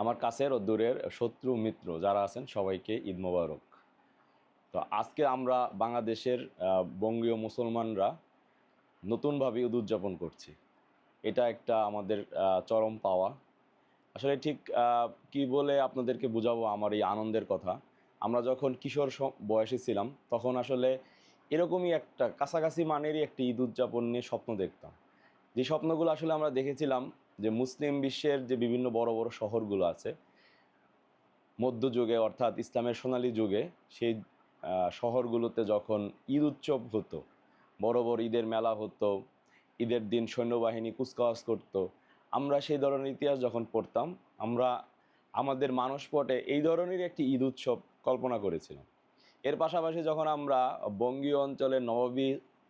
আমার কাছের ও দূরের শত্রু মিত্র যারা আছেন সবাইকে ঈদ মোবারক। তো আজকে আমরা বাংলাদেশের বঙ্গীয় মুসলমানরা নতুনভাবে ঈদ উদযাপন করছি। এটা একটা আমাদের চরম পাওয়া। আসলে ঠিক কি বলে আপনাদেরকে বোঝাবো আমার এই আনন্দের কথা। আমরা যখন কিশোর বয়সে ছিলাম, তখন আসলে এরকমই একটা কাছাকাছি মানেরই একটি ঈদ উদযাপন নিয়ে স্বপ্ন দেখতাম। যে স্বপ্নগুলো আসলে আমরা দেখেছিলাম যে মুসলিম বিশ্বের যে বিভিন্ন বড় বড় শহরগুলো আছে, মধ্যযুগে অর্থাৎ ইসলামের সোনালী যুগে সেই শহরগুলোতে যখন ঈদ উৎসব হতো, বড় বড় ঈদের মেলা হতো, ঈদের দিন সৈন্যবাহিনী কুচকাওয়াজ করতো, আমরা সেই ধরনের ইতিহাস যখন পড়তাম, আমরা আমাদের মানসপটে এই ধরনের একটি ঈদ উৎসব কল্পনা করেছিলাম। এর পাশাপাশি যখন আমরা বঙ্গীয় অঞ্চলের নবাবী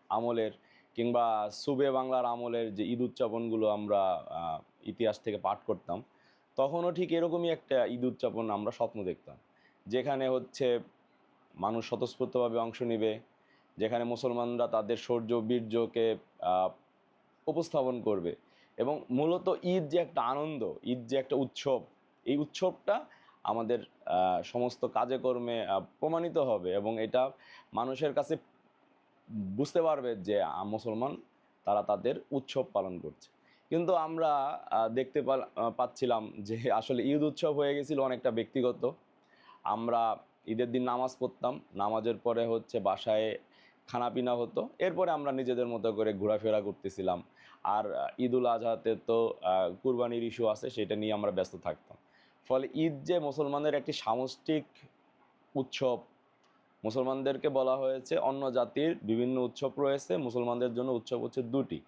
আমলের কিংবা সুবে বাংলার আমলের যে ঈদ উদযাপনগুলো আমরা ইতিহাস থেকে পাঠ করতাম, তখনও ঠিক এরকমই একটা ঈদ উদযাপন আমরা স্বপ্ন দেখতাম। যেখানে হচ্ছে মানুষ স্বতঃস্ফূর্তভাবে অংশ নেবে, যেখানে মুসলমানরা তাদের শৌর্য বীর্যকে উপস্থাপন করবে এবং মূলত ঈদ যে একটা আনন্দ, ঈদ যে একটা উৎসব, এই উৎসবটা আমাদের সমস্ত কাজে কর্মে প্রমাণিত হবে এবং এটা মানুষের কাছে বুঝতে পারবে যে মুসলমান তারা তাদের উৎসব পালন করছে। কিন্তু আমরা দেখতে পাচ্ছিলাম যে আসলে ঈদ উৎসব হয়ে গেছিল অনেকটা ব্যক্তিগত। আমরা ঈদের দিন নামাজ পড়তাম নামাজের পরে হচ্ছে বাসায় খানাপিনা হতো। এরপরে আমরা নিজেদের মতো করে ঘোরাফেরা করতেছিলাম। আর আহ, ঈদ উল আজহাতে তো কুরবানির ইস্যু আছে সেটা নিয়ে আমরা ব্যস্ত থাকতাম। ফলে ঈদ যে মুসলমানের একটি সামষ্টিক উৎসব মুসলমানদেরকে বলা হয়েছে অন্য জাতির বিভিন্ন উৎসব রয়েছে, মুসলমানদের জন্য উৎসব হচ্ছে দুটি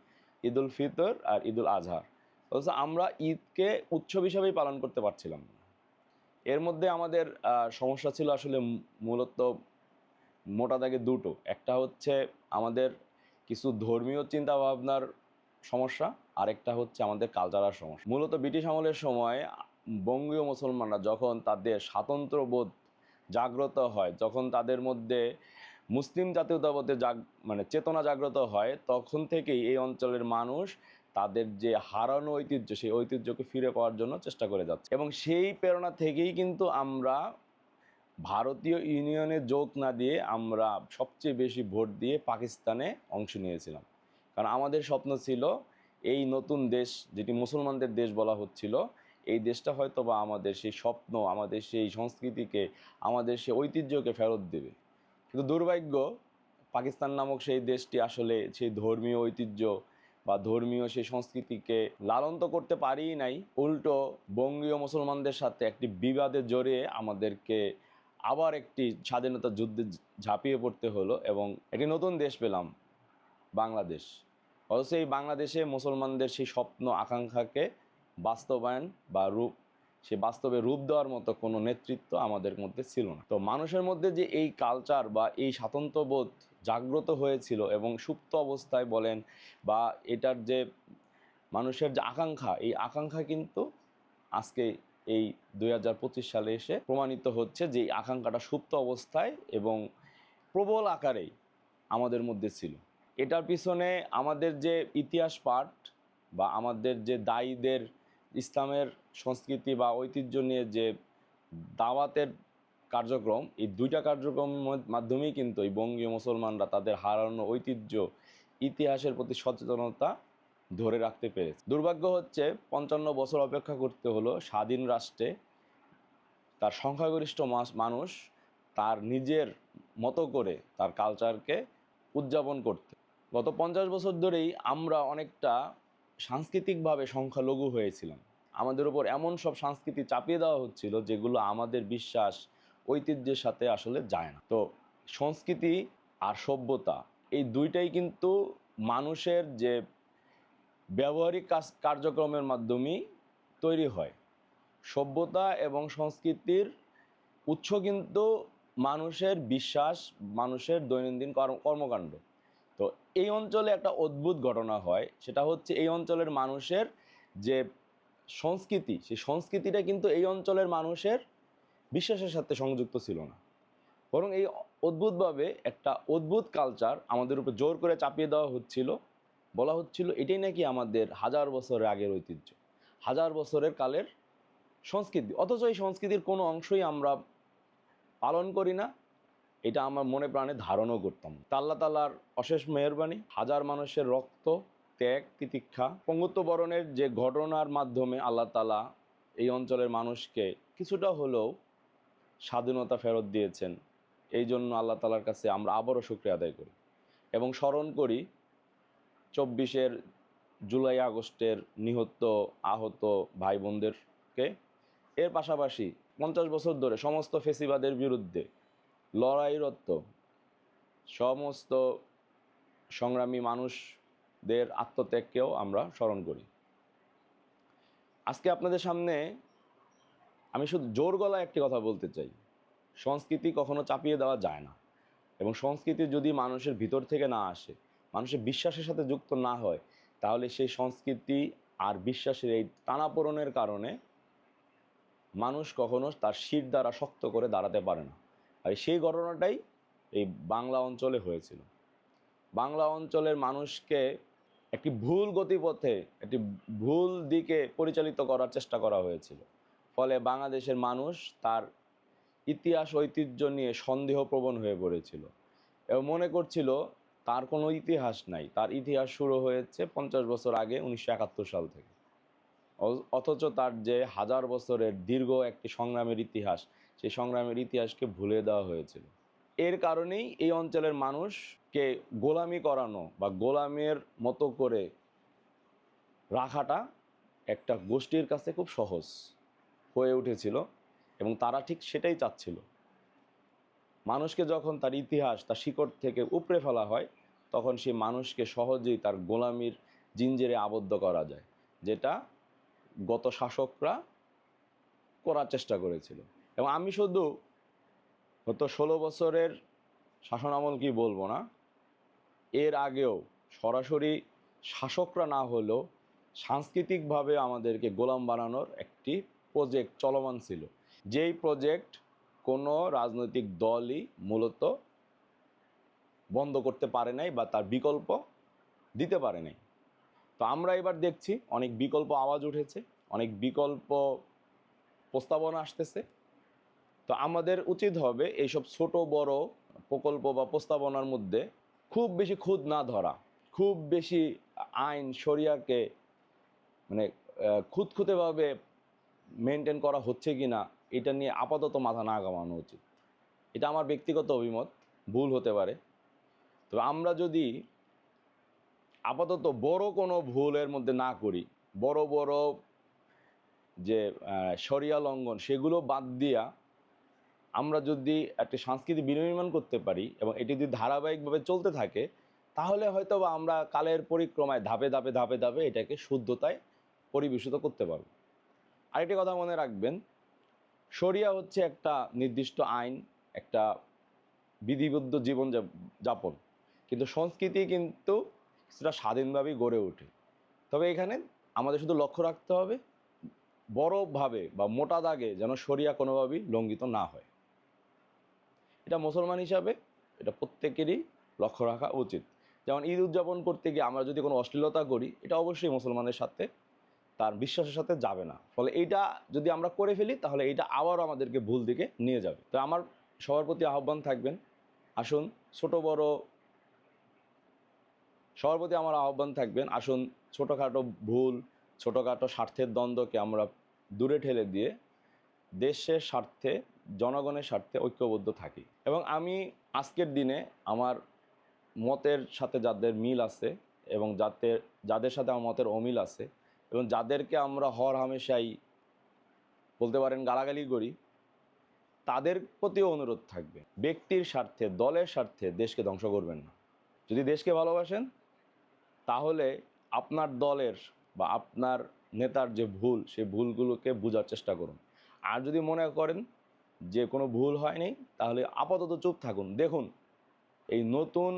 ঈদ উল ফিতর আর ঈদ উল আজহার অথচ আমরা ঈদকে উৎসব হিসাবেই পালন করতে পারছিলাম না। এর মধ্যে আমাদের সমস্যা ছিল আসলে মূলত মোটা দাগে দুটো। একটা হচ্ছে আমাদের কিছু ধর্মীয় চিন্তা ভাবনার সমস্যা, আরেকটা হচ্ছে আমাদের কালচারাল সমস্যা। মূলত ব্রিটিশ আমলের সময় বঙ্গীয় মুসলমানরা যখন তাদের স্বাতন্ত্র্যবোধ জাগ্রত হয়। যখন তাদের মধ্যে মুসলিম জাতীয়তাবোধে জাগ মানে চেতনা জাগ্রত হয়, তখন থেকেই এই অঞ্চলের মানুষ তাদের যে হারানো ঐতিহ্য, সেই ঐতিহ্যকে ফিরে পাওয়ার জন্য চেষ্টা করে যাচ্ছে। এবং সেই প্রেরণা থেকেই কিন্তু আমরা ভারতীয় ইউনিয়নে যোগ না দিয়ে আমরা সবচেয়ে বেশি ভোট দিয়ে পাকিস্তানে অংশ নিয়েছিলাম। কারণ আমাদের স্বপ্ন ছিল এই নতুন দেশ, যেটি মুসলমানদের দেশ বলা হচ্ছিল এই দেশটা হয়তো বা আমাদের সেই স্বপ্ন, আমাদের সেই সংস্কৃতিকে, আমাদের সেই ঐতিহ্যকে ফেরত দেবে। কিন্তু দুর্ভাগ্য, পাকিস্তান নামক সেই দেশটি আসলে সেই ধর্মীয় ঐতিহ্য বা ধর্মীয় সেই সংস্কৃতিকে লালন তো করতে পারিই নাই, উল্টো বঙ্গীয় মুসলমানদের সাথে একটি বিবাদে জড়িয়ে আমাদেরকে আবার একটি স্বাধীনতা যুদ্ধে ঝাঁপিয়ে পড়তে হলো এবং একটি নতুন দেশ পেলাম, বাংলাদেশ। অথচ এই বাংলাদেশে মুসলমানদের সেই স্বপ্ন, আকাঙ্ক্ষাকে বাস্তবায়ন বা রূপ, সে বাস্তবে রূপ দেওয়ার মতো কোনো নেতৃত্ব আমাদের মধ্যে ছিল না। তো মানুষের মধ্যে যে এই কালচার বা এই স্বাতন্ত্র্যবোধ জাগ্রত হয়েছিল এবং সুপ্ত অবস্থায় বলেন বা এটার যে মানুষের যে আকাঙ্ক্ষা, এই আকাঙ্ক্ষা কিন্তু আজকে এই দু হাজার পঁচিশ সালে এসে প্রমাণিত হচ্ছে যে এই আকাঙ্ক্ষাটা সুপ্ত অবস্থায় এবং প্রবল আকারেই আমাদের মধ্যে ছিল। এটার পিছনে আমাদের যে ইতিহাস পাঠ বা আমাদের যে দায়ীদের ইসলামের সংস্কৃতি বা ঐতিহ্য নিয়ে যে দাওয়াতের কার্যক্রম, এই দুইটা কার্যক্রমের মাধ্যমেই কিন্তু এই বঙ্গীয় মুসলমানরা তাদের হারানো ঐতিহ্য, ইতিহাসের প্রতি সচেতনতা ধরে রাখতে পেরেছে। দুর্ভাগ্য হচ্ছে পঞ্চান্ন বছর অপেক্ষা করতে হলো স্বাধীন রাষ্ট্রে। তার সংখ্যাগরিষ্ঠ মানুষ তার নিজের মতো করে তার কালচারকে উদযাপন করতে। গত পঞ্চাশ বছর ধরেই আমরা অনেকটা সাংস্কৃতিকভাবে সংখ্যালঘু হয়েছিলাম। আমাদের উপর এমন সব সংস্কৃতি চাপিয়ে দেওয়া হচ্ছিল যেগুলো আমাদের বিশ্বাস, ঐতিহ্যের সাথে আসলে যায় না। তো সংস্কৃতি আর সভ্যতা এই দুইটাই কিন্তু মানুষের যে ব্যবহারিক কাজ, কার্যক্রমের মাধ্যমেই তৈরি হয়। সভ্যতা এবং সংস্কৃতির উৎস কিন্তু মানুষের বিশ্বাস, মানুষের দৈনন্দিন কর্ম- কর্মকাণ্ড তো এই অঞ্চলে একটা অদ্ভুত ঘটনা হয়। সেটা হচ্ছে এই অঞ্চলের মানুষের যে সংস্কৃতি, সেই সংস্কৃতিটা কিন্তু এই অঞ্চলের মানুষের বিশ্বাসের সাথে সংযুক্ত ছিল না। বরং এই অদ্ভুতভাবে একটা অদ্ভুত কালচার আমাদের উপর জোর করে চাপিয়ে দেওয়া হচ্ছিল। বলা হচ্ছিল এটাই নাকি আমাদের হাজার বছরের আগের ঐতিহ্য। হাজার বছরের কালের সংস্কৃতি। অথচ এই সংস্কৃতির কোনো অংশই আমরা পালন করি না। এটা আমার মনে প্রাণে ধারণও করতাম। তা আল্লাহ তালার অশেষ মেহরবানি, হাজার মানুষের রক্ত, ত্যাগ, তিতিক্ষা, পঙ্গুত্ব বরণের যে ঘটনার মাধ্যমে আল্লাহ তালা এই অঞ্চলের মানুষকে কিছুটা হলেও স্বাধীনতা ফেরত দিয়েছেন, এই জন্য আল্লাহ তালার কাছে আমরা আবারও শুক্রিয়া আদায় করি এবং স্মরণ করি চব্বিশের জুলাই আগস্টের নিহত, আহত ভাই বোনদেরকে এর পাশাপাশি পঞ্চাশ বছর ধরে সমস্ত ফেসিবাদের বিরুদ্ধে লড়াইরত সমস্ত সংগ্রামী মানুষদের আত্মত্যাগকেও আমরা স্মরণ করি। আজকে আপনাদের সামনে আমি শুধু জোর গলায় একটি কথা বলতে চাই। সংস্কৃতি কখনো চাপিয়ে দেওয়া যায় না এবং সংস্কৃতি যদি মানুষের ভিতর থেকে না আসে, মানুষের বিশ্বাসের সাথে যুক্ত না হয়, তাহলে সেই সংস্কৃতি আর বিশ্বাসের এই টানাপোড়নের কারণে মানুষ কখনো তার শির দ্বারা শক্ত করে দাঁড়াতে পারে না। আর সেই ঘটনাটাই এই বাংলা অঞ্চলে হয়েছিল। বাংলা অঞ্চলের মানুষকে একটি ভুল গতিপথে, একটি ভুল দিকে পরিচালিত করার চেষ্টা করা হয়েছিল। ফলে বাংলাদেশের মানুষ তার ইতিহাস, ঐতিহ্য নিয়ে সন্দেহপ্রবণ হয়ে পড়েছিল। এবং মনে করছিল, তার কোনো ইতিহাস নাই। তার ইতিহাস শুরু হয়েছে পঞ্চাশ বছর আগে, উনিশশো একাত্তর সাল থেকে। অথচ তার যে হাজার বছরের দীর্ঘ একটি সংগ্রামের ইতিহাস সেই সংগ্রামের ইতিহাসকে ভুলে দেওয়া হয়েছিল। এর কারণেই এই অঞ্চলের মানুষকে গোলামি করানো বা গোলামের মতো করে রাখাটা একটা গোষ্ঠীর কাছে খুব সহজ হয়ে উঠেছিল এবং তারা ঠিক সেটাই চাচ্ছিল। মানুষকে যখন তার ইতিহাস, তার শিকড় থেকে উপড়ে ফেলা হয়, তখন সেই মানুষকে সহজেই তার গোলামির জিঞ্জিরে আবদ্ধ করা যায়, যেটা গত শাসকরা করার চেষ্টা করেছিল। এবং আমি শুধু গত ষোলো বছরের শাসনামল কি বলব না, এর আগেও সরাসরি শাসকরা না হলেও সাংস্কৃতিকভাবে আমাদেরকে গোলাম বানানোর একটি প্রজেক্ট চলমান ছিল। যেই প্রজেক্ট কোনো রাজনৈতিক দলই মূলত বন্ধ করতে পারে নাই বা তার বিকল্প দিতে পারে নাই। তো আমরা এবার দেখছি, অনেক বিকল্প আওয়াজ উঠেছে, অনেক বিকল্প প্রস্তাবনা আসতেছে। তো আমাদের উচিত হবে এইসব ছোট, বড় প্রকল্প বা প্রস্তাবনার মধ্যে খুব বেশি খুদ না ধরা। খুব বেশি আইন, শরিয়াকে মানে খুঁতখুঁতেভাবে মেনটেন করা হচ্ছে কি না, এটা নিয়ে আপাতত মাথা না কামানো উচিত। এটা আমার ব্যক্তিগত অভিমত, ভুল হতে পারে। তো আমরা যদি আপাতত বড় কোনো ভুলের মধ্যে না করি, বড় বড় যে শরিয়া লঙ্ঘন, সেগুলো বাদ দিয়া আমরা যদি একটি সংস্কৃতি বিনির্মাণ করতে পারি এবং এটি যদি ধারাবাহিকভাবে চলতে থাকে, তাহলে হয়তো বা আমরা কালের পরিক্রমায় ধাপে ধাপে ধাপে ধাপে এটাকে শুদ্ধতায় পরিবেশিত করতে পারব। আরেকটি কথা মনে রাখবেন, শরিয়া হচ্ছে একটা নির্দিষ্ট আইন, একটা বিধিবদ্ধ জীবন যাপন। কিন্তু সংস্কৃতি কিন্তু সেটা স্বাধীনভাবেই গড়ে ওঠে। তবে এখানে আমাদের শুধু লক্ষ্য রাখতে হবে বড়ভাবে বা মোটা দাগে যেন শরিয়া কোনোভাবেই লঙ্ঘিত না হয়। এটা মুসলমান হিসাবে এটা প্রত্যেকেরই লক্ষ্য রাখা উচিত। যেমন ঈদ উদযাপন করতে গিয়ে আমরা যদি কোনো অশ্লীলতা করি, এটা অবশ্যই মুসলমানের সাথে তার বিশ্বাসের সাথে যাবে না। ফলে এইটা যদি আমরা করে ফেলি, তাহলে এইটা আবারও আমাদেরকে ভুল দিকে নিয়ে যাবে। তো আমার সবার প্রতি আহ্বান থাকবেন, আসুন ছোট বড় সবার প্রতি আমার আহ্বান থাকবেন, আসুন ছোটোখাটো ভুল, ছোটোখাটো স্বার্থের দ্বন্দ্বকে আমরা দূরে ঠেলে দিয়ে দেশের স্বার্থে, জনগণের স্বার্থে ঐক্যবদ্ধ থাকি। এবং আমি আজকের দিনে আমার মতের সাথে যাদের মিল আছে এবং যাদের যাদের সাথে আমার মতের অমিল আছে এবং যাদেরকে আমরা হর হামেশাই বলতে পারেন গালাগালি করি, তাদের প্রতিও অনুরোধ থাকবে। ব্যক্তির স্বার্থে, দলের স্বার্থে দেশকে ধ্বংস করবেন না। যদি দেশকে ভালোবাসেন, তাহলে আপনার দলের বা আপনার নেতার যে ভুল, সেই ভুলগুলোকে বোঝার চেষ্টা করুন। আর যদি মনে করেন যে কোনো ভুল হয়নি, তাহলে আপাতত চুপ থাকুন। দেখুন, এই নতুন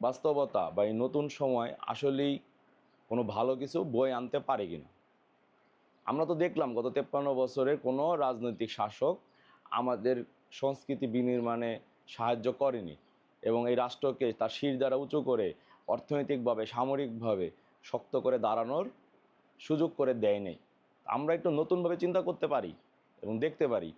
বাস্তবতা বা এই নতুন সময় আসলেই কোনো ভালো কিছু বই আনতে পারে কিনা। আমরা তো দেখলাম গত তেপ্পান্ন বছরের কোনো রাজনৈতিক শাসক আমাদের সংস্কৃতি বিনির্মাণে সাহায্য করেনি এবং এই রাষ্ট্রকে তার শির দ্বারা উঁচু করে অর্থনৈতিকভাবে, সামরিকভাবে শক্ত করে দাঁড়ানোর সুযোগ করে দেয় নেই। আমরা একটু নতুনভাবে চিন্তা করতে পারি। এবং দেখতে পারি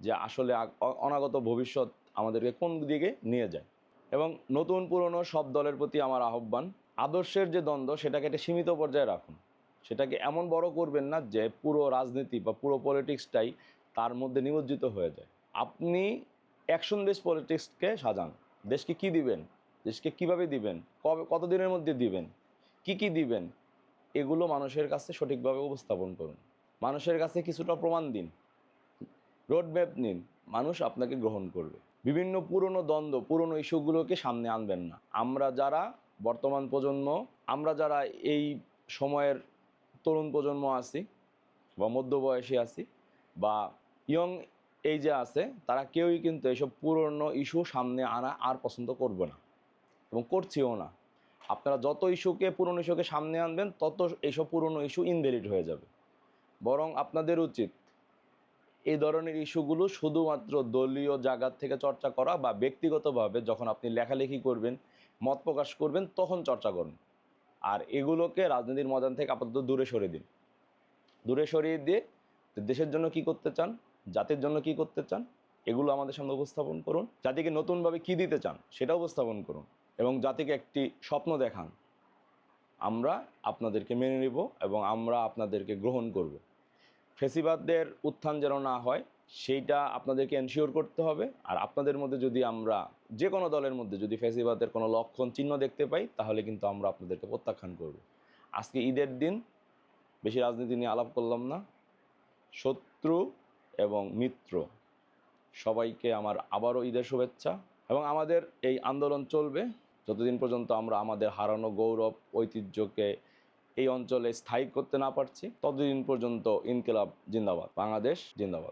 যে আসলে অনাগত ভবিষ্যৎ আমাদেরকে কোন দিকে নিয়ে যায়। এবং নতুন পুরনো সব দলের প্রতি আমার আহ্বান, আদর্শের যে দ্বন্দ্ব সেটাকে একটা সীমিত পর্যায়ে রাখুন। সেটাকে এমন বড় করবেন না যে পুরো রাজনীতি বা পুরো পলিটিক্সটাই তার মধ্যে নিমজ্জিত হয়ে যায়। আপনি অ্যাকশন বেস পলিটিক্সকে সাজান। দেশকে কি দিবেন? দেশকে কীভাবে দিবেন? কবে, কতদিনের মধ্যে দিবেন? কি কি দিবেন? এগুলো মানুষের কাছে সঠিকভাবে উপস্থাপন করুন। মানুষের কাছে কিছুটা প্রমাণ দিন। রোড ম্যাপ নিন, মানুষ আপনাকে গ্রহণ করবে। বিভিন্ন পুরনো দ্বন্দ্ব, পুরনো ইস্যুগুলোকে সামনে আনবেন না। আমরা যারা বর্তমান প্রজন্ম, আমরা যারা এই সময়ের তরুণ প্রজন্ম আছি বা মধ্যবয়সী আছি বা ইয়ং এই যে আছে, তারা কেউই কিন্তু এইসব পুরনো ইস্যু সামনে আনা আর পছন্দ করবে না এবং করছিও না। আপনারা যত ইস্যুকে, পুরনো ইস্যুকে সামনে আনবেন, তত এইসব পুরনো ইস্যু ইনভ্যালিড হয়ে যাবে। বরং আপনাদের উচিত এই ধরনের ইস্যুগুলো শুধুমাত্র দলীয় জায়গা থেকে চর্চা করা বা ব্যক্তিগতভাবে যখন আপনি লেখালেখি করবেন, মত প্রকাশ করবেন, তখন চর্চা করুন। আর এগুলোকে রাজনীতির ময়দান থেকে আপাতত দূরে সরিয়ে দিন। দূরে সরিয়ে দিয়ে দেশের জন্য কি করতে চান, জাতির জন্য কি করতে চান, এগুলো আমাদের সামনে উপস্থাপন করুন। জাতিকে নতুনভাবে কি দিতে চান, সেটা উপস্থাপন করুন এবং জাতিকে একটি স্বপ্ন দেখান। আমরা আপনাদেরকে মেনে নিব এবং আমরা আপনাদেরকে গ্রহণ করব। ফেসিবাদদের উত্থান যেন না হয়, সেইটা আপনাদেরকে এনশিওর করতে হবে। আর আপনাদের মধ্যে যদি আমরা যে কোনো দলের মধ্যে যদি ফেসিবাদের কোনো লক্ষণ চিহ্ন দেখতে পাই, তাহলে কিন্তু আমরা আপনাদেরকে প্রত্যাখ্যান করব। আজকে ঈদের দিন, বেশি রাজনীতি নিয়ে আলাপ করলাম না। শত্রু এবং মিত্র, সবাইকে আমার আবারও ঈদের শুভেচ্ছা। এবং আমাদের এই আন্দোলন চলবে, যতদিন পর্যন্ত আমরা আমাদের হারানো গৌরব, ঐতিহ্যকে এই অঞ্চলে স্থায়ী করতে না পারছি। ততদিন পর্যন্ত ইনকিলাব জিন্দাবাদ। বাংলাদেশ জিন্দাবাদ।